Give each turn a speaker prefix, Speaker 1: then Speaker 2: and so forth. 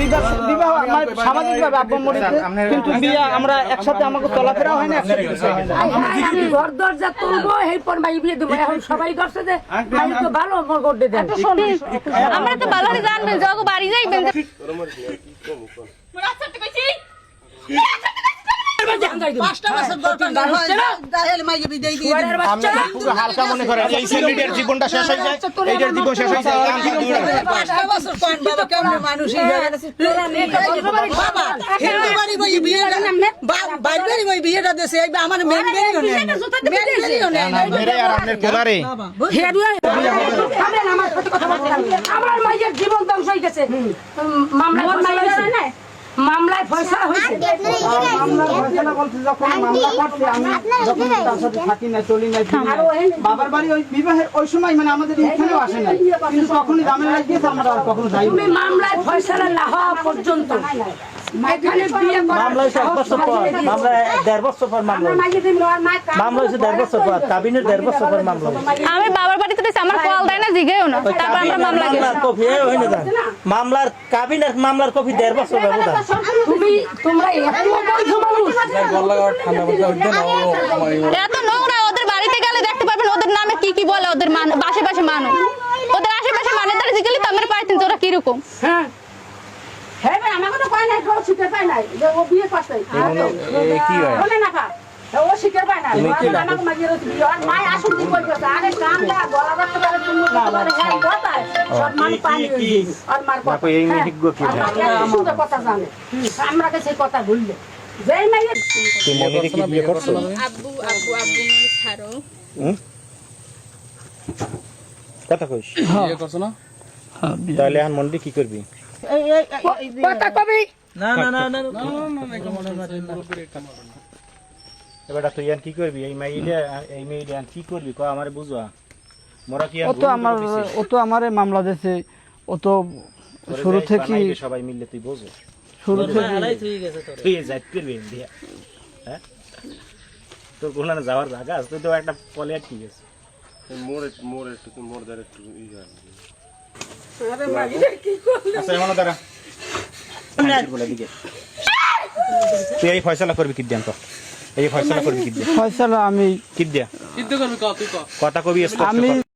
Speaker 1: বিবাহ বিবাহ আমার সামাজিকভাবে আব্বা মরিতে কিন্তু বিয়া আমরা একসাথে আমাকে চলাফেরা হয় না
Speaker 2: আমি ঘর দরজা তুলবো এই পর মাই বিয়ে দেবো। এখন সবাই করছে যে আমি তো ভালো মোর করতে দেন।
Speaker 3: আমরা তো ভালো জানবেন জগ বাড়ি যাইবেন।
Speaker 1: পুরো হালকা মনে করেন এই ছেলেটার জীবনটা শেষ হয়ে যায় এইটার জীবন শেষ হয়ে যায় কাম কি দূর হয়।
Speaker 4: পাঁচটা বছর পর বাবা কেমন মানুষ বাবা হিন্দু বাড়ি বই বিয়েটা বা- বাড়ি বই বিয়েটা দেশে এই আমার মেন বেরিও নেই মেন বেরিও নেই
Speaker 1: মেরে আর আপনার কোলারে
Speaker 2: আমার মাইয়ের জীবন ধ্বংস হয়ে গেছে মামলায় ফয়সালা হয়েছে। মামলার ফয়সালা
Speaker 1: বলতে যখন মামলা করছে আমি যখন তার সাথে থাকি না চলি না আর বাবার বাড়ি ওই বিবাহের ওই সময় মানে আমাদের এখানেও আসে না কিন্তু তখনই জামিন লাগিয়েছে আমরা আর কখনো যাই
Speaker 2: তুমি মামলায় ফয়সালা না হওয়া পর্যন্ত।
Speaker 5: মামলা হয়েছে এক বছর পর। মামলা দেড় বছর পর মামলা মামলা হয়েছে দেড় বছর পর কাবিনের দেড় বছর পর মামলা
Speaker 3: আমি বাবার বাড়িতে আমার কল দেয় না জিগেও না। তারপর আমরা মামলা
Speaker 5: মামলার কপি মামলার দেড় বছর ব্যবধান।
Speaker 2: তুমি তোমরা এত মানুষ।
Speaker 3: নোংরা ওদের বাড়িতে গেলে দেখতে পারবেন ওদের নামে কি কি বলে ওদের মান আশেপাশে মানুষ। ওদের আশেপাশে মানে তারা জিজ্ঞেস তো আমরা পাইতেন তোরা কীরকম?
Speaker 2: হ্যাঁ। হ্যাঁ ভাই আমাকে তো পায় নাই কেউ শিখে পায় নাই। যে ও বিয়ে করছে। বলে না পা ও শিখে পায় নাই। আমাকে মাঝে রয়েছে আর মায় আসুন কি বলবে আরে কাম দা গলা রাখতে পারে তুমি পারে? হ্যাঁ কথা সব মান পানি আর মার কথা।
Speaker 1: এই নিহিগ্য কি
Speaker 2: হ্যাঁ, আমরা কথা জানে। আমরা কাছে সেই কথা ভুললে। যেই মাইয়ে
Speaker 1: তুই মনিরে কি বিয়ে করছ?
Speaker 3: আব্বু আব্বু আব্বু ছাড়ো।
Speaker 1: কথা কইস। তাহলে এখন মনিরে কি করবি?
Speaker 2: কথা কবি
Speaker 5: না না না না
Speaker 1: এবার তুই আর কি করবি? এই মাইলে এই মেয়েটা কি করবি? ক আমারে বুঝা মোরা কি
Speaker 6: ও তো আমার ও তো আমারে মামলা দিয়েছে ও তো শুরু থেকে
Speaker 1: সবাই মিললে তুই বোঝো।
Speaker 6: শুরু থেকে
Speaker 5: হারাই হয়ে গেছে তোর।
Speaker 1: তুই যাই করবি হ্যাঁ? তোর কোনখানে যাওয়ার জায়গা আছে? তুই তো একটা পলে আটকে গেছে?
Speaker 7: একটু মোড় ধরে একটু ইয়ে।
Speaker 1: আচ্ছা এমন দাঁড়া। তুই এই ফয়সালা করবি কি দিয়ান তো এই ফয়সালা করবি কি দিয়া
Speaker 6: ফয়সালা আমি
Speaker 1: কি দিয়া কথা কবি
Speaker 6: আমি।